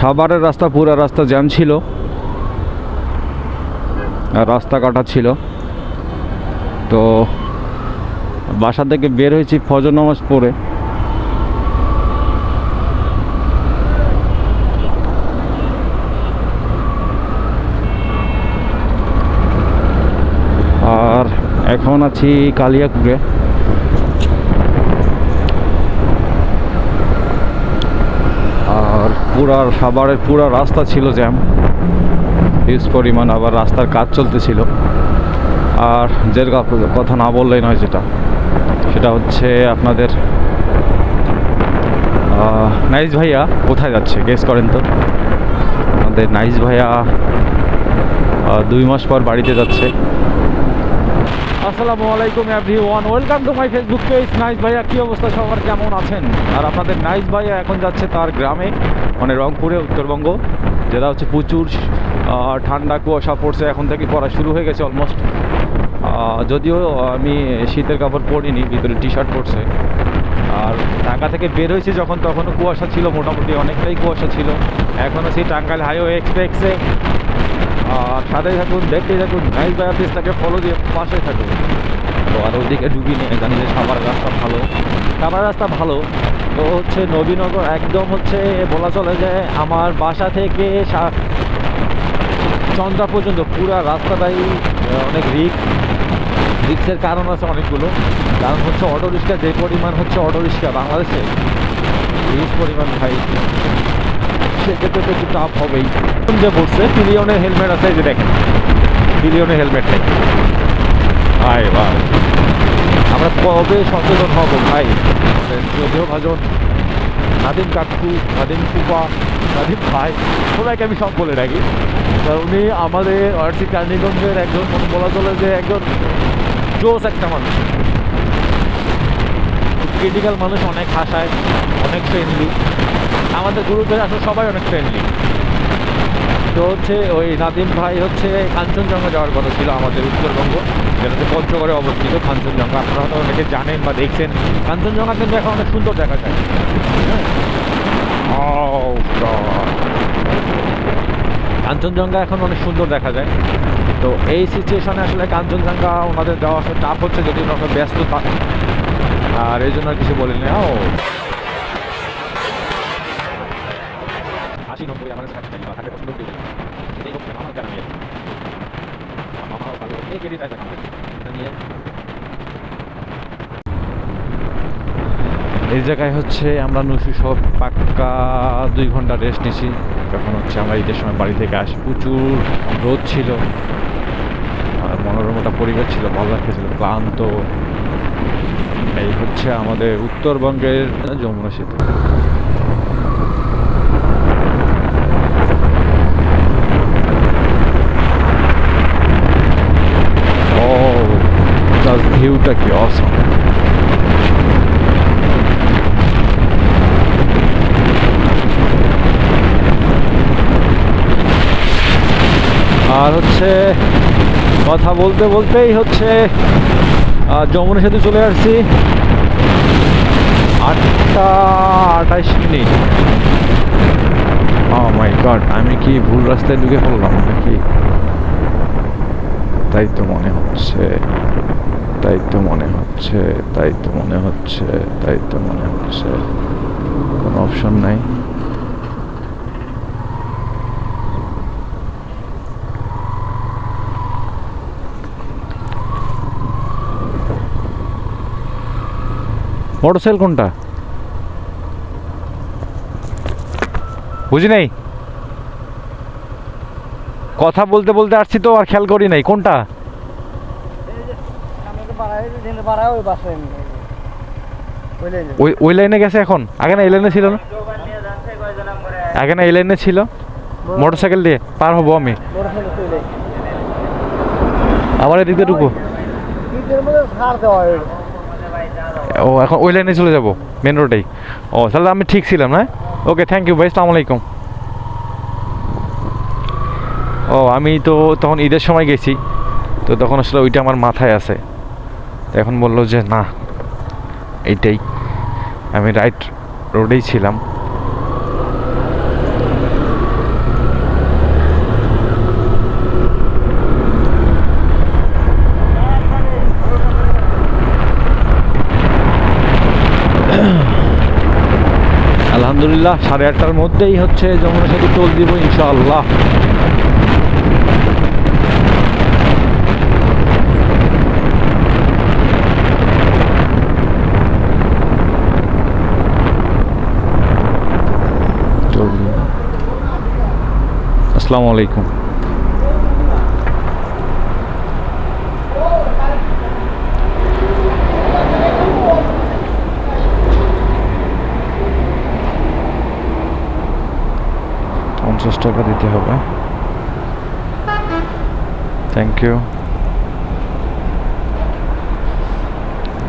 সাভারের রাস্তা, পুরো রাস্তা জ্যাম ছিল। রাস্তা কাটা ছিল। তো বাসা থেকে বের হয়েছি ফজর নামাজ পড়ে। আর এখন আছি কালিয়াকুড়ে। পুরা সাভারের পুরা রাস্তা ছিল জ্যাম। হিউজ পরিমাণ আবার রাস্তার কাজ চলতেছিল। আর যে কথা না বললেই নয় যেটা। সেটা হচ্ছে আপনাদের নাইস ভাইয়া কোথায় যাচ্ছে? গেস করেন তো। আমাদের নাইস ভাইয়া দুই মাস পর বাড়িতে যাচ্ছে। আসসালামু আলাইকুম everyone welcome to my Facebook page nice ভাইয়া কী অবস্থা? সবার কেমন আছেন? আর আপনাদের নাইস ভাইয়া এখন যাচ্ছে তার গ্রামে মানে রংপুরে, উত্তরবঙ্গ, যেটা হচ্ছে প্রচুর ঠান্ডা কুয়াশা পড়ছে, এখন থেকে পড়া শুরু হয়ে গেছে অলমোস্ট যদিও আমি শীতের কাপড় পরিনি, ভিতরে টি শার্ট পরছে। আর ঢাকা থেকে বের হয়েছি যখন, তখনও কুয়াশা ছিল, মোটামুটি অনেকটাই কুয়াশা ছিল। এখনও সেই টাঙ্গাইল হাইওয়ে এক্সপ্রেসে আর সাথে থাকুন দেখতে থাকুন নাইস ভাইয়া পেজটাকে ফলো দিয়ে পাশে থাকুন। তো আর ওইদিকে ঢুকি নিয়ে জানি যে সাবার রাস্তা ভালো। সাবার রাস্তা ভালো। তো হচ্ছে নবীনগর একদম হচ্ছে বলা চলে যে আমার বাসা থেকে চন্দ্রা পর্যন্ত পুরো রাস্তাটাই অনেক রিক্স রিক্সের কারণ আছে অনেকগুলো। কারণ হচ্ছে অটো রিক্সা যে পরিমাণ হচ্ছে অটো রিক্সা বাংলাদেশে হিউজ পরিমাণ ভাই। সেক্ষেত্রে তো একটু টাফ হবেই। যে বলছে পিলিয়নের হেলমেট আছে যে দেখেন। পিলিয়নের হেলমেট নেই। ভাই ভাই। আমরা কবে সচেতন হব ভাই? যদিও ভাজন, নাদিম কাকু, নাদিম সুপা নাদিম ভাই, সবাইকে আমি সব বলে রাখি। কারণ উনি আমাদের আরসি কার্নিগঞ্জের একজন বলা চলে যে একজন জোস একটা মানুষ। ক্রিটিক্যাল মানুষ, অনেক হাসায়, অনেক ফ্রেন্ডলি আমাদের গ্রুপের আসলে সবাই অনেক ফ্রেন্ডলি তো হচ্ছে ওই নাদিম ভাই হচ্ছে কাঞ্চনজঙ্ঘা যাওয়ার কথা ছিল আমাদের উত্তরবঙ্গ যেটা হচ্ছে পঞ্চগড়ে অবস্থিত কাঞ্চনজঙ্ঘা। আপনারা হয়তো অনেকে জানেন বা দেখছেন কাঞ্চনজঙ্ঘা কিন্তু এখন অনেক সুন্দর দেখা যায়। Oh, কাঞ্চনজঙ্ঘা এখন অনেক সুন্দর দেখা যায়। তো এই সিচুয়েশনে আসলে কাঞ্চনজঙ্ঘা ওনাদের যাওয়া আসলে টাফ হচ্ছে যদি ওনারা ব্যস্ত থাকে আর এই জন্য কিছু বলিনি। ও আমার পছন্দ করি হচ্ছে আমার মামাও ভালো, এই কেটে এটা নিয়ে। এই জায়গায় হচ্ছে আমরা নুসু সব পাক্কা দুই ঘণ্টা রেস্ট নিছি। যখন হচ্ছে আমরা ঈদের সময় বাড়ি থেকে আসি, প্রচুর রোদ ছিল। আর মনোরমটা পরিবেশ ছিল, ভালো লাগতেছিল, ক্লান্ত। এই হচ্ছে আমাদের উত্তরবঙ্গের যমুনা সেতু ও জাস্ট ভিউটা কি অসম আর হচ্ছে, কথা বলতে বলতেই হচ্ছে যমুনা সেতু চলে আসছি। আটটা আঠাশ মিনিট। ও মাই গড আমি কি ভুল রাস্তায় ঢুকে পড়লাম নাকি? তাই তো মনে হচ্ছে। তাই তো মনে হচ্ছে, তাই তো মনে হচ্ছে, তাই তো মনে হচ্ছে। কোনো অপশন নাই? মোটরসাইকেল কোনটা? বুঝি নাই? কথা বলতে বলতে আসছি তো, আর খেয়াল করি নাই। কোনটা? ওই ওই লাইনে গেছে এখন? আগে না এই লাইনে ছিল না? এখানে এই লাইনে ছিল? মোটর সাইকেল দিয়ে পার হব আমি। আমার এদিকে ঢুকবো? ও এখন ওই লাইনে চলে যাব মেন রোডেই ও তাহলে আমি ঠিক ছিলাম না ওকে থ্যাংক ইউ ভাই সালাম আলাইকুম। ও আমি তো তখন ঈদের সময় গেছি তো তখন আসলে ওইটা আমার মাথায় আছে। তো এখন বলল যে, না, এইটাই। আমি রাইট রোডেই ছিলাম। আলহামদুলিল্লাহ, সাড়ে আটটার মধ্যেই হচ্ছে যমুনা সেতু টোল দিব ইনশাআল্লাহ টোল দিব। আসসালামু আলাইকুম। পঞ্চাশ টাকা দিতে হবে। থ্যাংক ইউ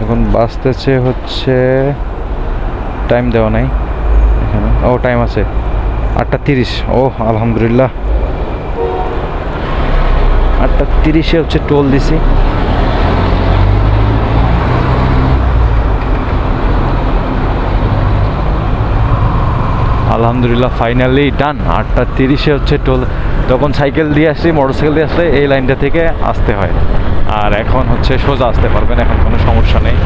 এখন বাসতেছে হচ্ছে টাইম দেওয়া নাই ও টাইম আছে। আটটা তিরিশ। ও আলহামদুলিল্লাহ। আটটা তিরিশে হচ্ছে টোল দিছি। আলহামদুলিল্লাহ ফাইনালি ডান আটটা তিরিশে হচ্ছে টোল। তখন সাইকেল দিয়ে আসছি মোটর সাইকেল দিয়ে আসলে এই লাইনটা থেকে আসতে হয়। আর এখন হচ্ছে সোজা আসতে পারবেন, এখন কোনো সমস্যা নেই।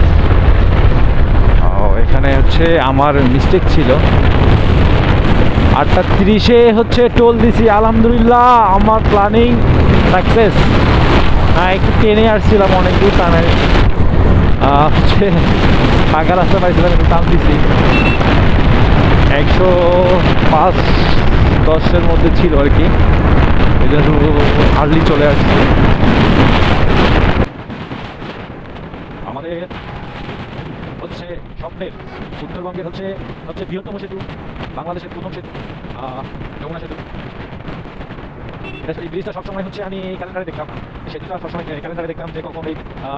এখানে হচ্ছে আমার মিস্টেক ছিল। আটটা তিরিশে হচ্ছে টোল দিছি। আলহামদুলিল্লাহ, আমার প্ল্যানিং সাকসেস হ্যাঁ একটু টেনে আসছিলাম অনেক দূর টানে আহ, হচ্ছে ফাঁকা রাস্তা পাইছিলাম একটু টান দিছি। একশো পাঁচ দশের মধ্যে ছিল আর কি। এই জন্য চলে আসছে। আমাদের হচ্ছে স্বপ্নের উত্তরবঙ্গের হচ্ছে হচ্ছে বৃহত্তম সেতু বাংলাদেশের প্রথম সেতু যমুনা সেতু। এই ব্রিজটা সবসময় হচ্ছে আমি ক্যালেন্ডারে দেখতাম। সেতুটা সবসময় ক্যালেন্ডারে দেখতাম যে কখন এই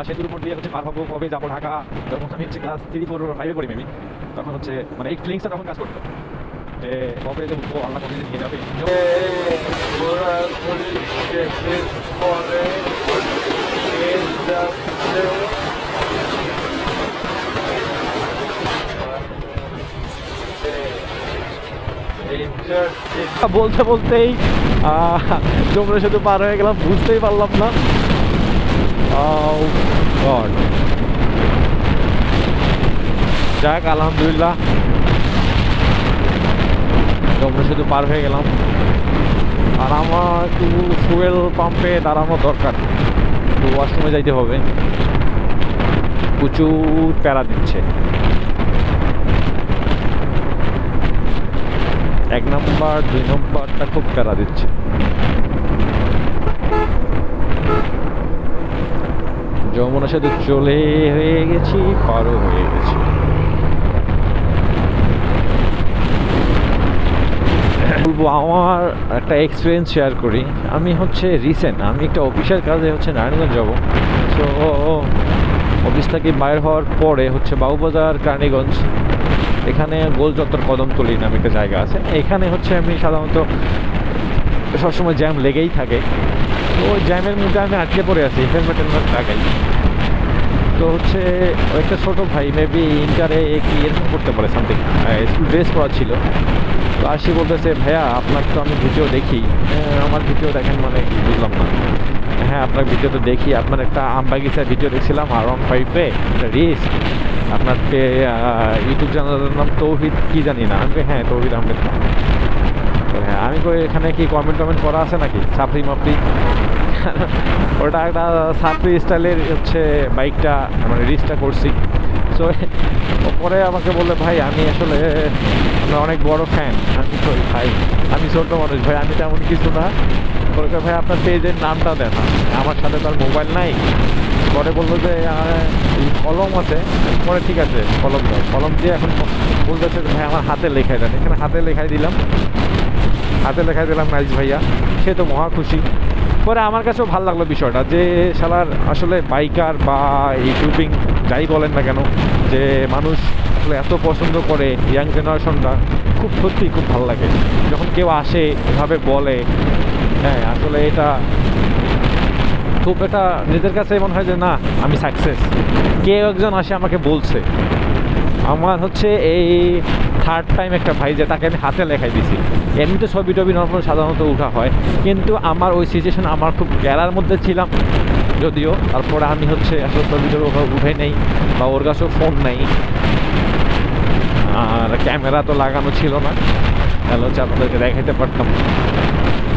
সেতুর উপর দিয়ে হচ্ছে পার হব, কবে যাব ঢাকা, তখন আমি হচ্ছে ক্লাস থ্রি ফোর ফাইভে পড়ি মেবি তখন হচ্ছে মানে এই ফিলিংসটা তখন কাজ করতো। যে কবে যে উঠবো, আল্লাহ কবে নিয়ে যাবে। বলতে বলতেই যমুনা সেতু পার হয়ে গেলাম, বুঝতেই পারলাম না। Oh. যাক, আলহামদুলিল্লাহ। যমুনা সেতু পার হয়ে গেলাম। আর আমার একটু ফুয়েল পাম্পে দাঁড়ানো দরকার। একটু ওয়াশরুমে যাইতে হবে। প্রচুর প্যারা দিচ্ছে। এক নম্বর, দুই নম্বরটা খুব প্যারা দিচ্ছে। যমুনা সেতু চলে হয়ে গেছি পারও হয়ে গেছি। বলব, আমার একটা এক্সপিরিয়েন্স শেয়ার করি। আমি হচ্ছে রিসেন্ট আমি একটা অফিসের কাজে হচ্ছে নারায়ণগঞ্জ যাব। তো অফিস থেকে বাইর হওয়ার পরে হচ্ছে বাবুবাজার কারণীগঞ্জ এখানে গোল চত্বর কদমতলি নামে একটা জায়গা আছে। এখানে হচ্ছে আমি সাধারণত সবসময় জ্যাম লেগেই থাকে। তো ওই জ্যামের মধ্যে আমি আটকে পড়ে আছি হেলমেট টেলমেট লাগাই। তো হচ্ছে ওই একটা ছোটো ভাই মেবি ইন্টারে কি এরকম করতে পারে সামথিং স্কুল ড্রেস করা ছিল। তো আসি বলতেছে ভাইয়া আপনার তো আমি ভিডিও দেখি। "হ্যাঁ, আমার ভিডিও দেখেন মানে বুঝলাম না। হ্যাঁ আপনার ভিডিও তো দেখি। আপনার একটা আম বাগিচার ভিডিও দেখছিলাম আর ওয়ান ফাইভে একটা রিস আপনাকে ইউটিউব চ্যানেলের নাম তৌহিদ, কি জানি না। আমি হ্যাঁ তৌহিদ আহমেদ। হ্যাঁ আমি কই, এখানে কি কমেন্ট টমেন্ট করা আছে নাকি? সাপড়ি মাপড়ি? ওটা একটা সাপড়ি স্টাইলের হচ্ছে বাইকটা মানে রিসটা করছি। সো পরে আমাকে বললে, ভাই, আমি আসলে অনেক বড় ফ্যান আমি ভাই, আমি ছোট মানুষ, ভাই, আমি তেমন কিছু না। কয়, ভাই আপনার পেজের নামটা দেন আমার সাথে তার মোবাইল নাই। পরে বলল যে কলম আছে। পরে ঠিক আছে কলম দাও। কলম দিয়ে এখন বলতেছে ভাই আমার হাতে লেখাই দেন। এখানে হাতে লেখাই দিলাম। হাতে লেখাই দিলাম নাইস ভাইয়া। সে তো মহা খুশি। পরে আমার কাছেও ভালো লাগল বিষয়টা যে শালার আসলে বাইকার বা ইউটিউবিং যাই বলেন না কেন যে মানুষ আসলে এত পছন্দ করে ইয়াং জেনারেশনটা খুব সত্যি খুব ভালো লাগে। যখন কেউ আসে এভাবে বলে হ্যাঁ আসলে এটা খুব একটা নিজের কাছে মনে হয় যে না, আমি সাকসেস কেউ একজন আসে আমাকে বলছে, আমার হচ্ছে এই থার্ড টাইম একটা ভাই যে তাকে আমি হাতে লেখাই দিছি। এমনিতে ছবি টবি নর্মাল সাধারণত উঠা হয়, কিন্তু আমার ওই সিচুয়েশন আমার খুব গ্যালার মধ্যে ছিলাম। যদিও তারপরে আমি হচ্ছে আসলে ছবি টবি উঠে নেই বা ওর কাছেও ফোন নেই। আর ক্যামেরা তো লাগানো ছিল না। তাহলে হচ্ছে আপনাদেরকে দেখাইতে পারতাম।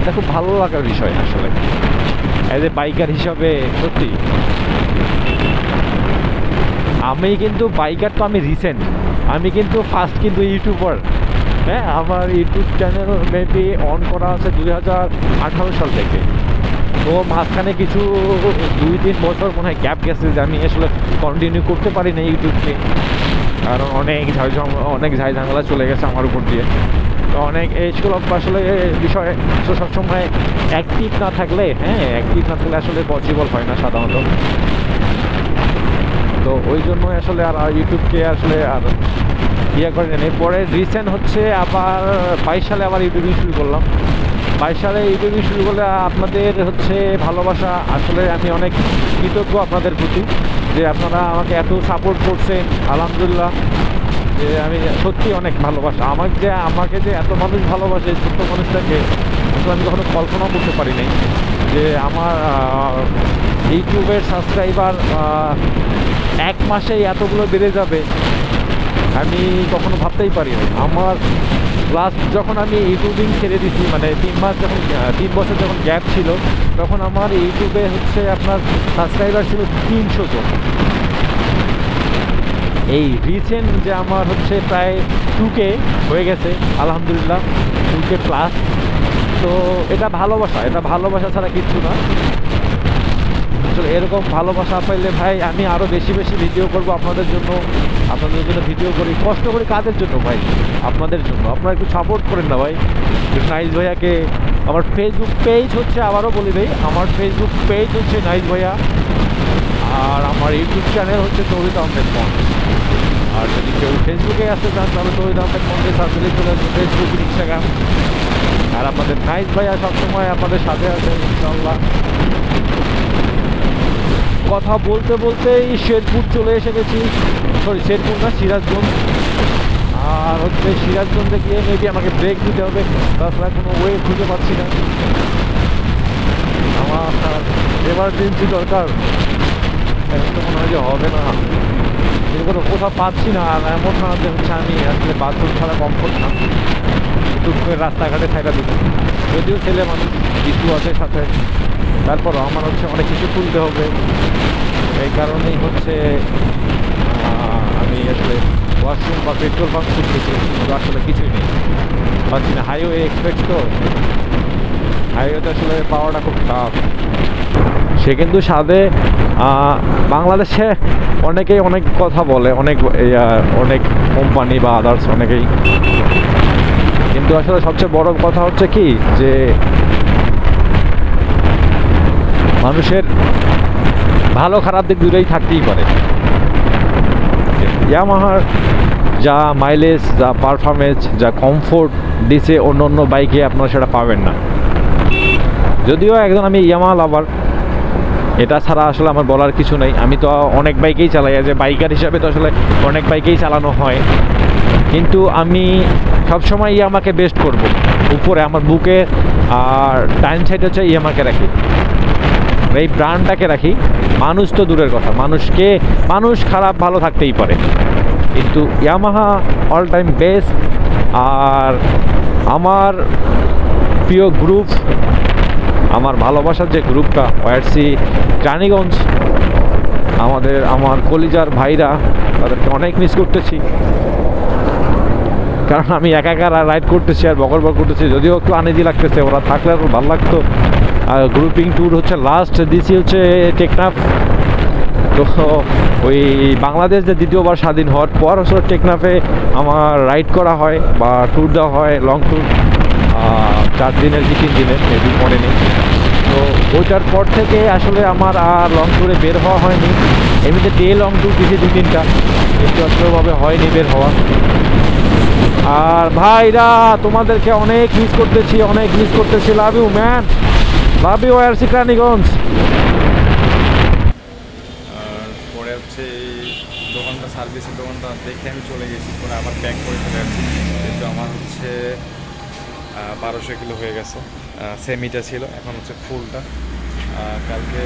এটা খুব ভালো লাগার বিষয় আসলে। অ্যাজ এ বাইকার হিসাবে, সত্যি। আমি কিন্তু বাইকার তো আমি রিসেন্ট আমি কিন্তু ফার্স্ট কিন্তু ইউটিউবার হ্যাঁ আমার ইউটিউব চ্যানেল মেবি অন করা আছে দুই হাজার আঠারো সাল থেকে। তো মাঝখানে কিছু দুই তিন বছর মনে হয় গ্যাপ গেছে যে আমি আসলে কন্টিনিউ করতে পারি না ইউটিউবকে কারণ অনেক ঝাই অনেক ঝাই ঝামেলা চলে গেছে আমার উপর দিয়ে। তো অনেক এইগুলো আসলে বিষয়ে তো সবসময় অ্যাক্টিভ না থাকলে হ্যাঁ অ্যাক্টিভ না থাকলে আসলে পসিবল হয় না সাধারণত। তো ওই জন্য আসলে আর আর ইউটিউবকে আসলে আর ইয়ে করে নেই পরে রিসেন্ট হচ্ছে আবার বাইশ সালে আবার ইউটিউবিং শুরু করলাম। বাইশ সালে ইউটিউবিং শুরু করলে আপনাদের হচ্ছে ভালোবাসা, আসলে আমি অনেক কৃতজ্ঞ আপনাদের প্রতি যে আপনারা আমাকে এত সাপোর্ট করছেন। আলহামদুলিল্লাহ। যে আমি সত্যি অনেক ভালোবাসা। আমাকে যে আমাকে যে এত মানুষ ভালোবাসে ছোট্ট মানুষটাকে আসলে আমি কখনো কল্পনাও করতে পারি নাই যে আমার ইউটিউবের সাবস্ক্রাইবার এক মাসেই এতগুলো বেড়ে যাবে। আমি কখনো ভাবতেই পারি না আমার লাস্ট যখন আমি ইউটিউবিং ছেড়ে দিছি মানে তিন মাস যখন তিন বছর যখন গ্যাপ ছিল, তখন আমার ইউটিউবে হচ্ছে আপনার সাবস্ক্রাইবার ছিল তিনশো জন। এই রিসেন্ট যে আমার হচ্ছে প্রায় টুকে হয়ে গেছে, আলহামদুলিল্লাহ টুকে প্লাস তো এটা ভালোবাসা এটা ভালোবাসা ছাড়া কিচ্ছু না। আসলে এরকম ভালোবাসা পাইলে ভাই আমি আরও বেশি বেশি ভিডিও করব আপনাদের জন্য আপনাদের জন্য ভিডিও করি, কষ্ট করি কাদের জন্য ভাই? আপনাদের জন্য। আপনারা একটু সাপোর্ট করেন না ভাই। নাইস ভাইয়াকে আমার ফেসবুক পেজ হচ্ছে, আবারও বলি ভাই, আমার ফেসবুক পেজ হচ্ছে নাইস ভাইয়া। আর আমার ইউটিউব চ্যানেল হচ্ছে তৌহিদ আহমেদ মন আর যদি কেউ ফেসবুকে আসতে চান, তাহলে তৌহিদ আহমেদ মন্দির সার্চেলে চলে আসবে ফেসবুক ইনস্টাগ্রাম আর আপনাদের নাইস ভাইয়া সবসময় আপনাদের সাথে আছে ইনশাল্লাহ কথা বলতে বলতেই শেরপুর চলে এসে গেছি। সরি শেরপুর না, সিরাজগঞ্জ। আর হচ্ছে সিরাজগঞ্জে গিয়ে মেবি আমাকে ব্রেক দিতে হবে। তাছাড়া কোনো ওয়ে খুঁজে পাচ্ছি না। আমার এমার্জেন্সি দরকার। তো মনে হয় যে হবে না এরকম কোথাও পাচ্ছি না আর এমন না যে হচ্ছে আমি আসলে বাথরুম ছাড়া কমফোর্ট না টুক করে রাস্তাঘাটে ছাইটা দিব যদিও ছেলে মানুষ কিছু আছে সাথে তারপরও আমার হচ্ছে অনেক কিছু তুলতে হবে এই কারণেই হচ্ছে আমি আসলে ওয়াশরুম বা পেট্রোল পাম্প খুঁজতেছি কিন্তু আসলে কিছুই নেই পাচ্ছি না হাইওয়ে এক্সপ্রেস তো হাইওয়েতে আসলে পাওয়াটা খুব টাফ সে কিন্তু সাদে বাংলাদেশে অনেকেই অনেক কথা বলে, অনেক অনেক কোম্পানি বা আদার্স অনেকেই। কিন্তু আসলে সবচেয়ে বড় কথা হচ্ছে কি, যে মানুষের ভালো খারাপ দিক দুটোই থাকতেই পারে। ইয়ামাহার যা মাইলেজ যা পারফরমেন্স যা কমফোর্ট দিছে অন্য অন্য বাইকে আপনারা সেটা পাবেন না। যদিও একজন আমি ইয়ামাহা লাভার এটা ছাড়া আসলে আমার বলার কিছু নেই। আমি তো অনেক বাইকেই চালাই যে বাইকার হিসাবে তো আসলে অনেক বাইকেই চালানো হয়। কিন্তু আমি সবসময় ইয়ামাকে বেস্ট করব। উপরে আমার বুকে আর টাইম সাইড হচ্ছে ইয়ামাকে রাখি। এই ব্র্যান্ডটাকে রাখি। মানুষ তো দূরের কথা। মানুষকে, মানুষ খারাপ ভালো থাকতেই পারে। কিন্তু ইয়ামাহা অল টাইম বেস্ট আর আমার প্রিয় গ্রুপ আমার ভালোবাসার যে গ্রুপটা, ওয়ারসি রানীগঞ্জ, আমাদের, আমার কলিজার ভাইরা, তাদেরকে অনেক মিস করতেছি। কারণ আমি একা রাইড করতেছি আর বকর বকর করতেছি, যদিও একটু আনেজি লাগতেছে, ওরা থাকলে আরও ভালো লাগতো। আর গ্রুপিং ট্যুর হচ্ছে লাস্ট দিছি হচ্ছে টেকনাফ। তো ওই বাংলাদেশ যে দ্বিতীয়বার স্বাধীন হওয়ার পর আসলে টেকনাফে আমার রাইড করা হয় বা ট্যুর দেওয়া হয় লং ট্যুর চার দিনের কি তিন দিনের মেবি নেই। তো ওইটার পর থেকে আসলে আমার আর লং ট্যুরে বের হওয়া হয়নি। এমনিতে ডে লং ট্যুর দিয়েছি দু তিনটা। আসলেভাবে হয়নি বের হওয়া। আর ভাইরা, তোমাদেরকে অনেক মিস করতেছি, অনেক মিস করতেছি। Love you man love you আর সিক্রানিগঞ্জ আর পরে হচ্ছে দোকানটা সার্ভিসের দোকানটা দেখে আমি চলে গেছি। পরে আবার প্যাক করে চলে আসছি। কিন্তু আমার হচ্ছে বারোশো কিলো হয়ে গেছে। সেমিটা ছিল, এখন হচ্ছে ফুলটা। কালকে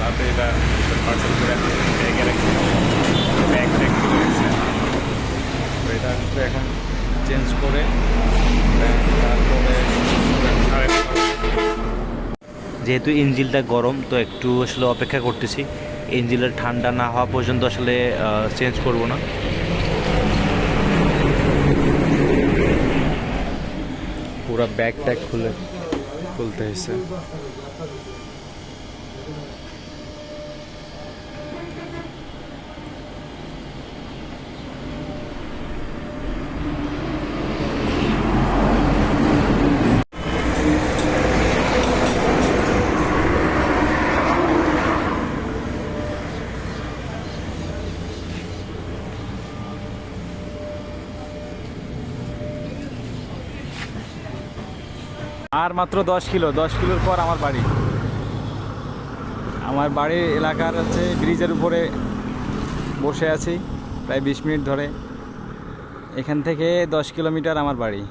রাতে এটা পার্সেল করে ব্যাগে ব্যাগ তো এটা হচ্ছে এখন চেঞ্জ করে তারপরে যেহেতু ইঞ্জিলটা গরম, তো একটু আসলে অপেক্ষা করতেছি। ইঞ্জিলের ঠান্ডা না হওয়া পর্যন্ত আসলে চেঞ্জ করব না। পুরো ব্যাগ ট্যাগ খুলে খুলতে হয়েছে। আর মাত্র দশ কিলো, দশ কিলোর পর আমার বাড়ি। আমার বাড়ির এলাকার হচ্ছে ব্রিজের উপরে বসে আছি, প্রায় বিশ মিনিট ধরে। এখান থেকে দশ কিলোমিটার আমার বাড়ি।